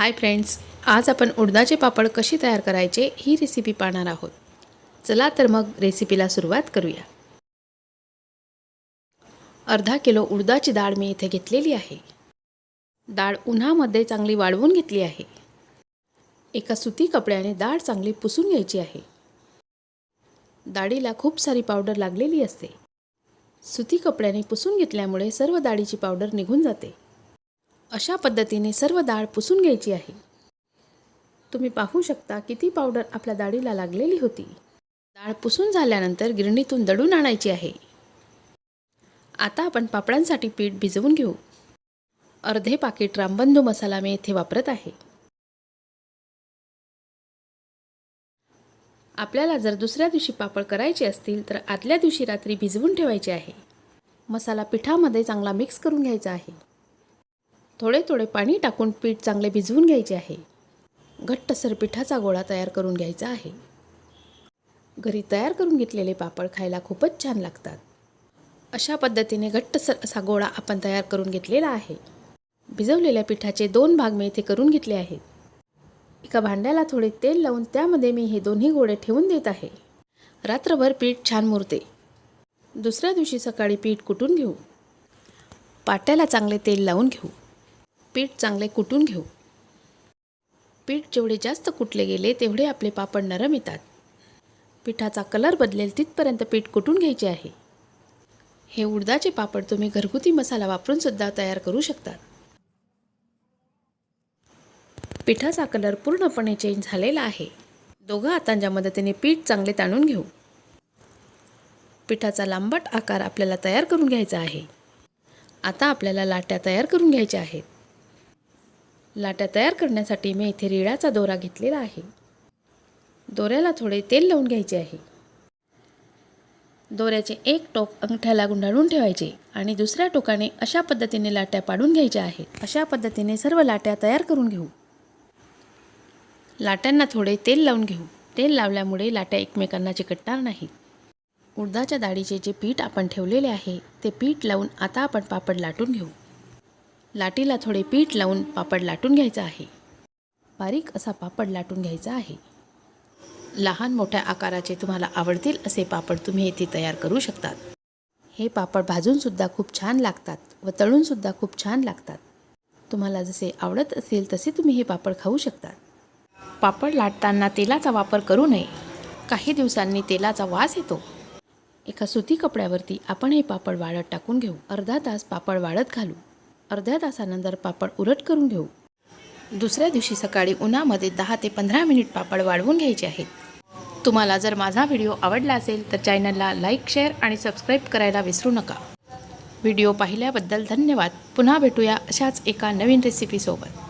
Hi friends आज आपण उडदाचे पापड कसे तयार करायचे ही रेसिपी पाहणार आहोत. चला तर मग रेसिपीला सुरुवात करूया. अर्धा किलो उडदाची डाळ मी इथे घेतलेली आहे. डाळ उन्हामध्ये चांगली वाळवून घेतली आहे. एका सुती कपड्याने डाळ चांगली पुसून घ्यायची आहे. डाळीला खूप सारी पावडर लागलेली असते. सुती कपड्याने पुसून घेतल्यामुळे सर्व डाळीची पावडर निघून जाते. अशा पद्धतीने सर्व डाळ पुसून घ्यायची आहे. तुम्ही पाहू शकता किती पावडर आपल्या डाळीला लागलेली होती. डाळ पुसून झाल्यानंतर गिरणीतून दडून आणायची आहे. आता आपण पापडांसाठी पीठ भिजवून घेऊ. अर्धे पाकिट रामबंधू मसाला मी येथे वापरत आहे. आपल्याला जर दुसऱ्या दिवशी पापड करायचे असतील तर आदल्या दिवशी रात्री भिजवून ठेवायचे आहे. मसाला पिठामध्ये चांगला मिक्स करून घ्यायचा आहे. थोडे थोडे पाणी टाकून पीठ चांगले भिजवून घ्यायचे आहे. घट्टसर पिठाचा गोळा तयार करून घ्यायचा आहे. घरी तयार करून घेतलेले पापड खायला खूपच छान लागतात. अशा पद्धतीने घट्टसर असा गोळा आपण तयार करून घेतलेला आहे. भिजवलेल्या पिठाचे दोन भाग मी इथे करून घेतले आहेत. एका भांड्याला थोडे तेल लावून त्यामध्ये मी हे दोन्ही गोळे ठेवून देत आहे. रात्रभर पीठ छान मुरते. दुसऱ्या दिवशी सकाळी पीठ कुटून घेऊ. पाट्याला चांगले तेल लावून घेऊ. पीठ चांगले कुटून घेऊ. पीठ जेवढे जास्त कुटले गेले तेवढे आपले पापड नरम येतात. पिठाचा कलर बदलेल तिथपर्यंत पीठ कुटून घ्यायचे आहे. हे उडदाचे पापड तुम्ही घरगुती मसाला वापरून सुद्धा तयार करू शकतात पिठाचा कलर पूर्णपणे चेंज झालेला आहे. दोघं हातांच्या मदतीने पीठ चांगले ताणून घेऊ. पिठाचा लांबट आकार आपल्याला तयार करून घ्यायचा आहे. आता आपल्याला लाट्या तयार करून घ्यायच्या आहेत. लाट्या तयार करण्यासाठी मी इथे रिळाचा दोरा घेतलेला आहे. दोऱ्याला थोडे तेल लावून घ्यायचे आहे. दोऱ्याचे एक टोक अंगठ्याला गुंडाळून ठेवायचे आणि दुसऱ्या टोकाने अशा पद्धतीने लाट्या पाडून घ्यायच्या आहेत. अशा पद्धतीने सर्व लाट्या तयार करून घेऊ. लाट्यांना थोडे तेल लावून घेऊ. तेल लावल्यामुळे लाट्या एकमेकांना चिकटणार नाहीत उडदाच्या डाळीचे जे पीठ आपण ठेवलेले आहे ते पीठ लावून आता आपण पापड लाटून घेऊ. लाटीला थोडे पीठ लावून पापड लाटून घ्यायचा आहे. बारीक असा पापड लाटून घ्यायचा आहे. लहान मोठ्या आकाराचे तुम्हाला आवडतील असे पापड तुम्ही येथे तयार करू शकतात. हे पापड भाजूनसुद्धा खूप छान लागतात व तळूनसुद्धा खूप छान लागतात. तुम्हाला जसे आवडत असेल तसे तुम्ही हे पापड खाऊ शकतात. पापड लाटताना तेलाचा वापर करू नये. काही दिवसांनी तेलाचा वास येतो. एका सुती कपड्यावरती आपण हे पापड वाळत टाकून घेऊ. अर्धा तास पापड वाळत घालू. अर्ध्या तासानंतर पापड उलट करून घेऊ. दुसऱ्या दिवशी सकाळी उन्हामध्ये दहा ते पंधरा मिनिट पापड वाढवून घ्यायचे आहेत. तुम्हाला जर माझा व्हिडिओ आवडला असेल तर चॅनलला लाईक शेअर आणि सबस्क्राईब करायला विसरू नका. व्हिडिओ पाहिल्याबद्दल धन्यवाद. पुन्हा भेटूया अशाच एका नवीन रेसिपीसोबत